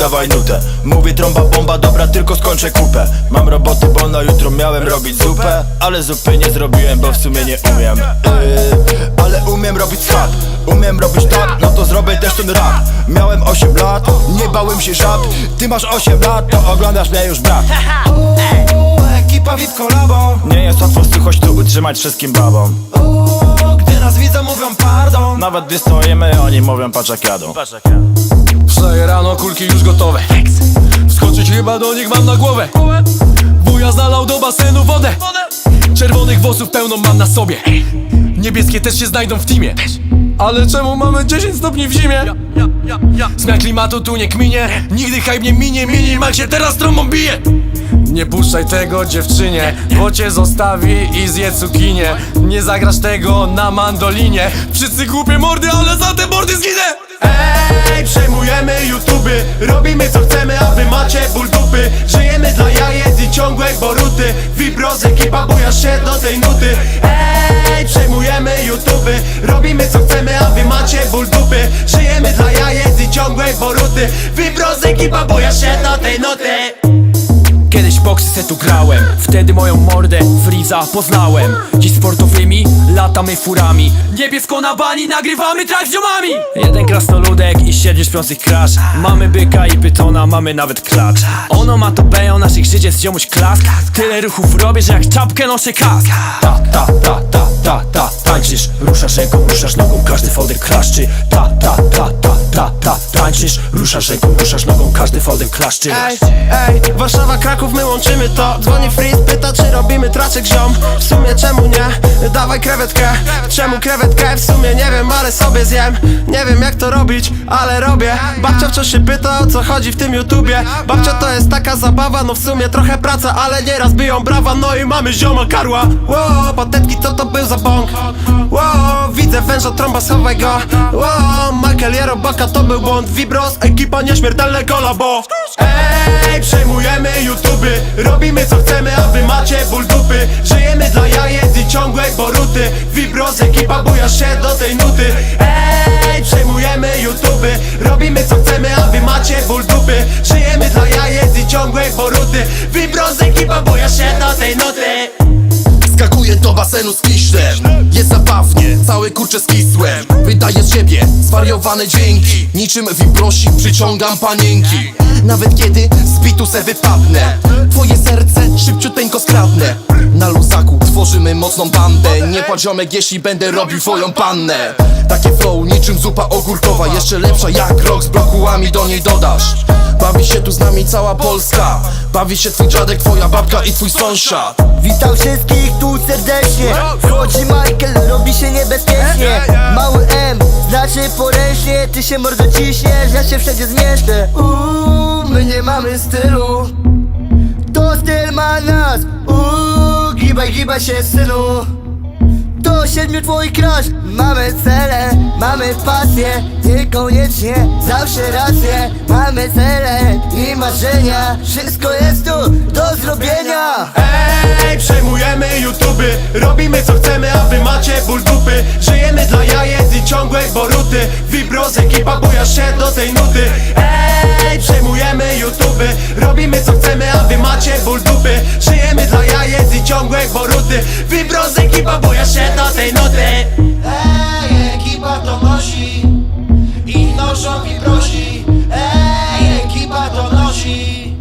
dawaj nutę. Mówię trąba bomba, dobra tylko skończę kupę. Mam roboty, bo na jutro miałem robić zupę Ale zupy nie zrobiłem, bo w sumie nie umiem. Yy, Ale umiem robić schab Umiem robić tak, no to zrobię też ten rap. Miałem 8 lat, nie bałem się żab. Ty masz 8 lat, to oglądasz mnie już brat. Uuu, Ekipa VIP kolabo Nie jest łatwo słuchość tu utrzymać wszystkim babom nas widzą mówią pardon. Nawet gdy stoimy, oni mówią patrz jak jadą. Wstaję rano, kulki już gotowe. Wskoczyć chyba do nich mam na głowę. Wuja zalał do basenu wodę. Czerwonych włosów pełną mam na sobie. Niebieskie też się znajdą w teamie. Ale czemu mamy 10 stopni w zimie? Zmian klimatu tu nie kminie. Nigdy hype nie minie Minimal się teraz trąbą bije nie puszczaj tego dziewczynie, bo cię zostawi i zje cukinię. Nie zagrasz tego na mandolinie. Wszyscy głupie mordy, ale za te mordy zginę. Ej, przejmujemy YouTuby Robimy co chcemy, a wy macie ból dupy. Żyjemy dla jajec i ciągłej boruty. Vibros, ekipa bujasz się do tej nuty. Ej, przejmujemy YouTuby Robimy co chcemy, a wy macie ból dupy. Żyjemy dla jajec i ciągłej boruty. Vibros, ekipa bujasz się do tej nuty Boksy se tu grałem Wtedy moją mordę Freeza poznałem Dziś sportowymi latamy furami Niebiesko na bani nagrywamy track z ziomami Jeden krasnoludek i siedmiu śpiących crash Mamy byka i pytona, mamy nawet klacz Ono ma to beją naszych życie z ziomuś klask Tyle ruchów robię, że jak czapkę noszę kask Ta, ta, ta, ta, ta, ta Tańczysz, ruszasz ręką, ruszasz nogą Każdy folder klaszczy Tańczysz, ruszasz ręką, ruszasz nogą Każdy folder klaszczy. Ej, ej, Warszawa, Kraków, my łączymy to. Dzwoni Freeze, pyta czy robimy traczek ziom. W sumie czemu nie? Dawaj krewetkę. Czemu krewetkę? W sumie nie wiem, ale sobie zjem. Nie wiem jak to robić, ale robię. Babcia wciąż się pyta o co chodzi w tym YouTubie. Babcia to jest taka zabawa, no w sumie trochę praca Ale nieraz biją brawa, no i mamy zioma karła. Wow, patetki co to był za bąk? Wow, widzę węża, trąba, schowaj go Wow, Michael Jerobaka to był błąd. Vibros, ekipa nieśmiertelne kolabo. Ej, przejmujemy YouTuby. Robimy co chcemy, a wy macie ból dupy. Żyjemy dla jajec i ciągłej boruty. Vibros, ekipa bujasz się do tej nuty. Ej, przejmujemy YouTuby. Robimy co chcemy, a wy macie ból dupy. Żyjemy dla jajec i ciągłej boruty. Vibros, ekipa bujasz się do tej nuty do basenu z piszczem Jest zabawnie, cały kurczę skisłem Wydaję z siebie zwariowane dźwięki. Niczym wibrosik przyciągam panienki. Nawet kiedy z bitu se wypadnę. Twoje serce szybciuteńko skradnę tworzymy mocną bandę. Nie płacz ziomek, jeśli będę robił twoją pannę. Takie flow niczym zupa ogórkowa. Jeszcze lepsza jak rok z brokułami do niej dodasz. Bawi się tu z nami cała Polska. Bawi się twój dziadek, twoja babka i twój sąsiad. Witam wszystkich tu serdecznie. Wchodzi Michael, robi się niebezpiecznie. Mały M, znaczy poręcznie. Ty się mordo ciśniesz, ja się wszędzie zmieszczę. Uuu, my nie mamy stylu. To styl ma nas. Uuu, gibaj, gibaj się synu. Do siedmiu twoich krasz. Mamy cele, mamy pasję. Niekoniecznie zawsze rację. Mamy cele i marzenia. Wszystko jest tu do zrobienia. Ej, przejmujemy YouTuby. Robimy co chcemy, a wy macie ból dupy. Żyjemy dla jajec i ciągłej boruty. Vibros, ekipa bujasz się do tej nuty. Ej, boruty Vibros, ekipa bujasz się do tej nuty. Ej, ekipa to nosi. I noszą wibrosi Ej, ekipa to nosi.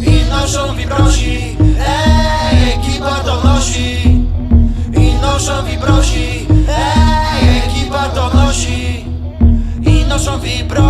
I noszą wibrosi Ej, ekipa to nosi. I noszą wibrosi Ej, ekipa to nosi. I noszą wibrosi też